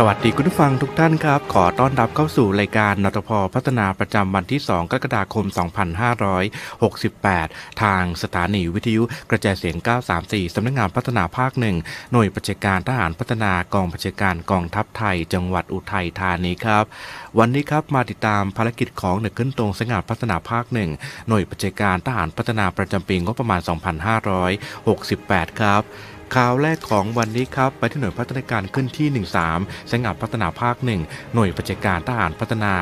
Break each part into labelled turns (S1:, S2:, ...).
S1: สวัสดีคุณผู้ฟังทุกท่านครับ ขอต้อนรับเข้าสู่รายการนทพพัฒนาประจำวันที่ 2 กรกฎาคม 2568 ทางสถานีวิทยุกระจายเสียง 934 สำนักงานพัฒนาภาคหนึ่งหน่วยประชาการทหารพัฒนากองประชาการกองทัพไทย จังหวัดอุทัยธานีครับ วันนี้ครับมาติดตามภารกิจของหน่วยขึ้นตรงสงานพัฒนาภาคหนึ่งหน่วยประชาการทหารพัฒนาประจำปีงบประมาณ 2568 ครับ ข่าวแรกของวันนี้ครับ ไปที่หน่วยพัฒนาการขึ้นที่ 13สังัดพัฒนาภาค 1 หน่วยปฏิการทหารพัฒนา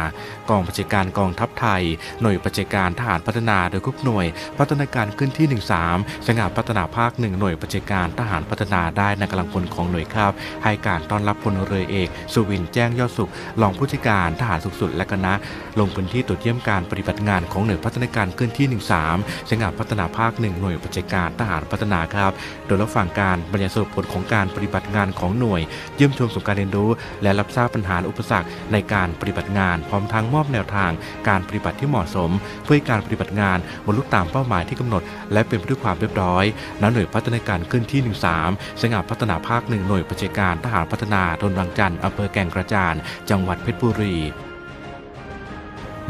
S1: กองปฏิการกองทัพไทย หน่วยปฏิการทหารพัฒนาโดยทุกหน่วย พัฒนาการขึ้นที่ 13สังัดพัฒนาภาค 1 หน่วยปฏิการทหารพัฒนาได้ในกำลังพลของหน่วยครับ ให้การต้อนรับพลเรือเอก สุวินแจ้งยอดสุขรองผู้จัดการทหารสุขสุดและคณะลงพื้นที่ตรวจเยี่ยมการปฏิบัติงานของหน่วยพัฒนาการขึ้นที่ 13สังัดพัฒนาภาค 1 หน่วยปฏิการทหารพัฒนาครับ โดยรับฟังการบรรยายสรุปผลของการปฏิบัติงานของหน่วย เยี่ยมชมสงการเรียนรู้ และรับทราบปัญหาอุปสรรคในการปฏิบัติงาน พร้อมทั้งมอบแนวทาง การปฏิบัติที่เหมาะสม เพื่อใหการปฏิบัติงานบรรลุตามเป้าหมายที่กำหนด และเป็นไปด้วยความเรียบร้อยณหน่วยพัฒนาการขึ้นที่ 13สงัดพัฒนาภาคหนึ่งหน่วยปฏิบัติการทหารพัฒนาตนวังจันทร์อำเภอแก่งกระจาน จังหวัดเพชรบุรี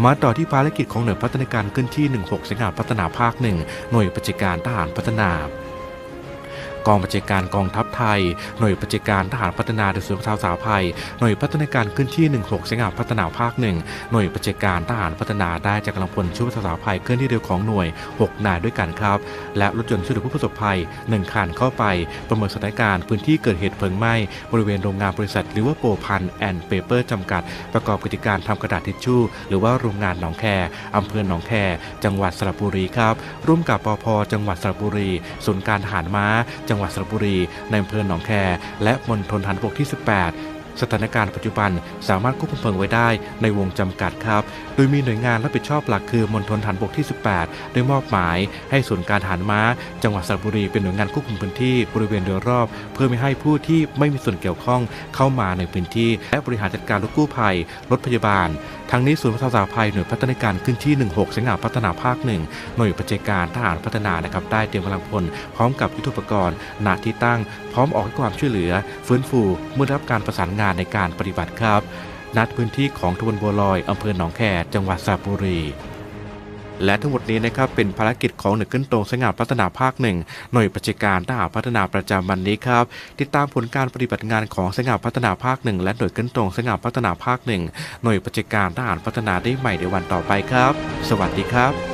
S1: มาต่อที่ภารกิจของหน่วยพัฒนาการขึ้นที่ 16 สิงหาพัฒนาภาคหนึ่งหน่วยปฏิการทหารพัฒนา กองบัติการกองทัพไทย หน่วยบัติการทหารพัฒนาโดยศูนย์ประชาสาภัยหน่วยพัฒนาการขึ้นที่ 16สิงหาพัฒนาภาคหนึ่งหน่วยบัติการทหารพัฒนาได้จากกำลังพลชุดประชาสาภัยเคลื่อนที่เร็วของหน่วย 6 นายด้วยกันครับ และรถยนต์ช่วยเหลือผู้ประสบภัย 1 คันเข้าไป ประเมินสถานการณ์พื้นที่เกิดเหตุเพลิงไหม้บริเวณโรงงานบริษัทลิเวอร์โปพันแอนด์เปเปอร์จำกัด ประกอบกิจการทำกระดาษทิชชู่ หรือว่าโรงงานหนองแคอำเภอหนองแคจังหวัดสระบุรีครับร่วมกับปพจังหวัดสระบุรีศูนย์การทหารม้าจังังหวัดสระบุรี ในอำเภอหนองแค และมณฑลทหารบกที่ 18สถานการณ์ปัจจุบันสามารถควบคุมเพลิงไว้ได้ในวงจำกัดครับ โดยมีหน่วยงานรับผิดชอบหลักคือมณฑลทหารบกที่ 18 ได้มอบหมายให้ศูนการทหารม้า จังหวัดสระบุรีเป็นหน่วยงานควบคุมพื้นที่บริเวณโดยรอบ เพื่อไม่ให้ผู้ที่ไม่มีส่วนเกี่ยวข้องเข้ามาในพื้นที่ และบริหารจัดการรถกู้ภัย รถพยาบาลทั้งนี้ศูนย์พัฒนาสาภัยหน่วยพัฒนาการขึ้นที่ 16 สิงหาพัฒนาภาคหนึ่งหน่วยปฏิบัติการทหารพัฒนานะครับได้เตรียมกำลังพลพร้อมกับยุทธปกรณ์ณที่ตั้ง พร้อมออกให้ความช่วยเหลือ ฟื้นฟูเมื่อรับการประสานงานในการปฏิบัติครับ นัดพื้นที่ของตำบลบัวลอยอำเภอหนองแคจังหวัดสระบุรี และทั้งหมดนี้นะครับเป็นภารกิจของหน่วยขึ้นตรงสงานพัฒนาภาคหนึ่งหน่วยปฏิบัติการทหารพัฒนาประจำวันนี้ครับติดตามผลการปฏิบัติงานของสงานพัฒนาภาคหนึ่งและหน่วยขึ้นตรงสงานพัฒนาภาคหนึ่งหน่วยประชาการทหารพัฒนาได้ใหม่ในวันต่อไปครับ สวัสดีครับ